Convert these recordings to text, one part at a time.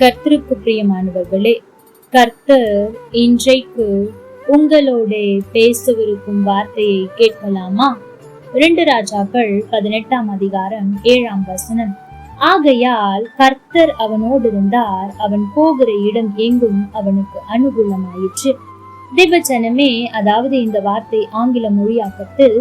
கர்த்தருக்கு பிரியமானவர்களே கர்த்தர் இன்றைக்கு உங்களோட பேசவிருக்கும் வார்த்தையை கேட்கலாமா? இரண்டு ராஜாக்கள் பதினெட்டாம் அதிகாரம் ஏழாம் வசனம். ஆகையால் கர்த்தர் அவனோடு இருந்தார் அவன் போகிற இடம் எங்கும் அவனுக்கு அனுகூலமாயிற்று. தேவச்சனமே அதாவது இந்த வார்த்தை ஆங்கில மொழியாக்கத்தில்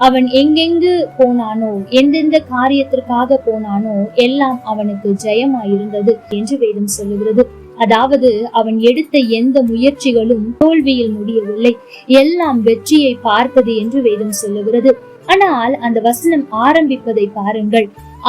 அவன் எங்கெங்கு போனானோ எந்தெந்த காரியத்திற்காக போனானோ எல்லாம் அவனுக்கு ஜெயமாயிருந்தது என்று வேதம் சொல்லுகிறது. அதாவது அவன் எடுத்த எந்த முயற்சிகளும் தோல்வியில் முடியவில்லை. எல்லாம் வெற்றியை பார்த்தது என்று வேதம் சொல்லுகிறது. ஆனால் அந்த வசனம் ஆரம்பிப்பதை பாருங்கள்.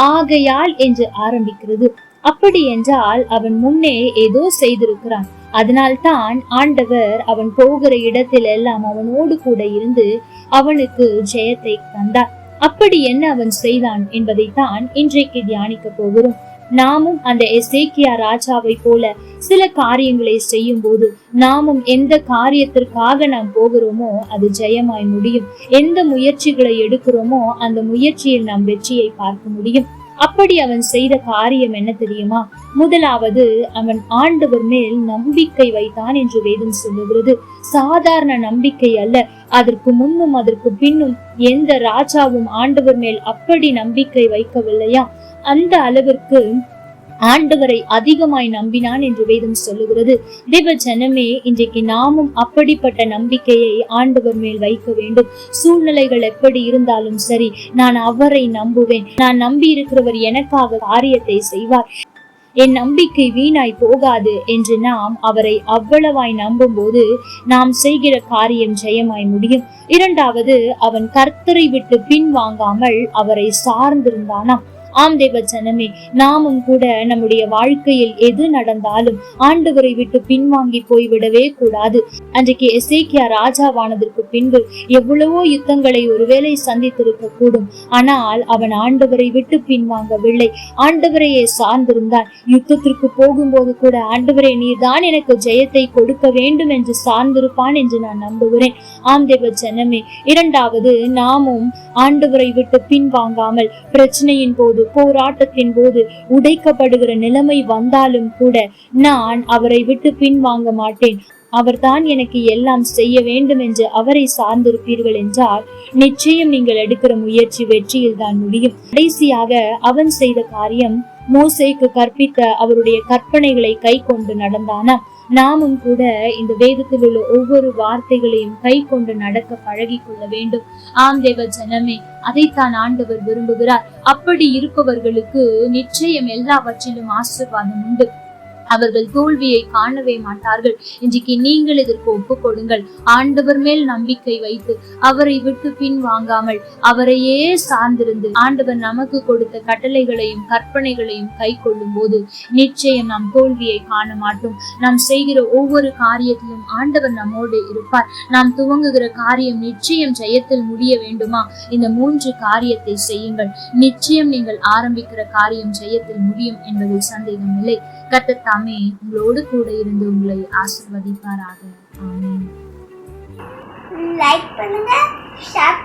ஆகையால் என்று ஆரம்பிக்கிறது. அப்படி என்றால் அவன் முன்னே ஏதோ செய்திருக்கிறான். அதனால்தான் ஆண்டவர் அவன் போகிற இடத்தில் எல்லாம் அவனோடு கூட இருந்து அவனுக்கு ஜெயத்தை தந்தார். அப்படி என்ன அவன் செய்தான் என்பதைத்தான் இன்றைக்கு தியானிக்க போகிறோம். நாமும் அந்த எசேக்கியா ராஜாவை போல சில காரியங்களை செய்யும் போது நாமும் எந்த காரியத்திற்காக நாம் போகிறோமோ அது ஜெயமாய் முடியும். எந்த முயற்சிகளை எடுக்கிறோமோ அந்த முயற்சியில் நாம் வெற்றியை பார்க்க முடியும். அப்படி அவன் செய்த காரியம் என்ன தெரியுமா? முதலாவது அவன் ஆண்டவர் மேல் நம்பிக்கை வைத்தான் என்று வேதம் சொல்லுகிறது. சாதாரண நம்பிக்கை அல்ல. அதற்கு முன்னும் அதற்கு பின்னும் எந்த ராஜாவும் ஆண்டவர் மேல் அப்படி நம்பிக்கை வைக்கவில்லையா? அந்த அளவிற்கு ஆண்டவரை அதிகமாய் நம்பினான் என்று வேதம் சொல்லுகிறது. தேவ ஜனமே இன்றைக்கு நாமும் அப்படிப்பட்ட நம்பிக்கையை ஆண்டவர் மேல் வைக்க வேண்டும். சூழ்நிலைகள் எப்படி இருந்தாலும் சரி நான் அவரை நம்புவேன். நான் நம்பி இருக்கிறவர் எனக்காக காரியத்தை செய்வார். என் நம்பிக்கை வீணாய் போகாது என்று நாம் அவரை அவ்வளவாய் நம்பும் போது நாம் செய்கிற காரியம் ஜெயமாய் முடியும். இரண்டாவது அவன் கர்த்தரை விட்டு பின் வாங்காமல் அவரை சார்ந்திருந்தானாம். ஆம் தேவ ஜனமே நாமும் கூட நம்முடைய வாழ்க்கையில் எது நடந்தாலும் ஆண்டவரை விட்டு பின்வாங்கி போய்விடவே கூடாது. அன்றைக்கு எசேக்கியா ராஜாவானதற்கு பின்பு எவ்வளவோ யுத்தங்களை ஒருவேளை சந்தித்திருக்க கூடும் ஆனால் அவன் ஆண்டவரை விட்டு பின்வாங்கவில்லை. ஆண்டவரையே சார்ந்திருந்தான். யுத்தத்திற்கு போகும்போது கூட ஆண்டவரே நீர்தான் எனக்கு ஜெயத்தை கொடுக்க வேண்டும் என்று சார்ந்திருப்பான் என்று நான் நம்புகிறேன். ஆம் தேவ ஜனமே இரண்டாவது நாமும் ஆண்டவரை விட்டு பின்வாங்காமல் பிரச்சனையின் போது போராட்டத்தின் போது உடைக்கப்படுகிற நிலைமை வந்தாலும் கூட நான் அவரை விட்டு பின்வாங்க மாட்டேன். அவர்தான் எனக்கு எல்லாம் செய்ய வேண்டும் என்று அவரை சார்ந்திருப்பீர்கள் என்றால் நிச்சயம் நீங்கள் எடுக்கிற முயற்சி வெற்றியில் தான் முடியும். கடைசியாக அவன் செய்த காரியம் மோசைக்கு கற்பித்த அவருடைய கற்பனைகளை கை கொண்டு நடந்தானா? நாமும் கூட இந்த வேதத்தில் உள்ள ஒவ்வொரு வார்த்தைகளையும் கை கொண்டு நடக்க பழகி கொள்ள வேண்டும். ஆம் தேவ ஜனமே அதைத்தான் ஆண்டவர் விரும்புகிறார். அப்படி இருப்பவர்களுக்கு நிச்சயம் எல்லாவற்றிலும் ஆசிர்வாதம் உண்டு. அவர்கள் தோல்வியை காணவே மாட்டார்கள். இன்றைக்கு நீங்கள் இதற்கு ஒப்புக் கொடுங்கள். ஆண்டவர் மேல் நம்பிக்கை வைத்து அவரை விட்டு பின் வாங்காமல் அவரையே சார்ந்திருந்து ஆண்டவர் நமக்கு கொடுத்த கட்டளைகளையும் கற்பனைகளையும் கை கொள்ளும் போது நிச்சயம் நாம் தோல்வியை காண மாட்டோம். நாம் செய்கிற ஒவ்வொரு காரியத்திலும் ஆண்டவர் நம்மோடு இருப்பார். நாம் துவங்குகிற காரியம் நிச்சயம் ஜெயத்தில் முடிய வேண்டுமா? இந்த மூன்று காரியத்தை செய்யுங்கள். நிச்சயம் நீங்கள் ஆரம்பிக்கிற காரியம் ஜெயத்தில் முடியும் என்பதில் சந்தேகம் இல்லை கத்தத்தாமே உங்களோடு கூட இருந்து உங்களை ஆசிர்வதிப்பாராக. ஆமென். லைக் பண்ணுங்க ஷேர்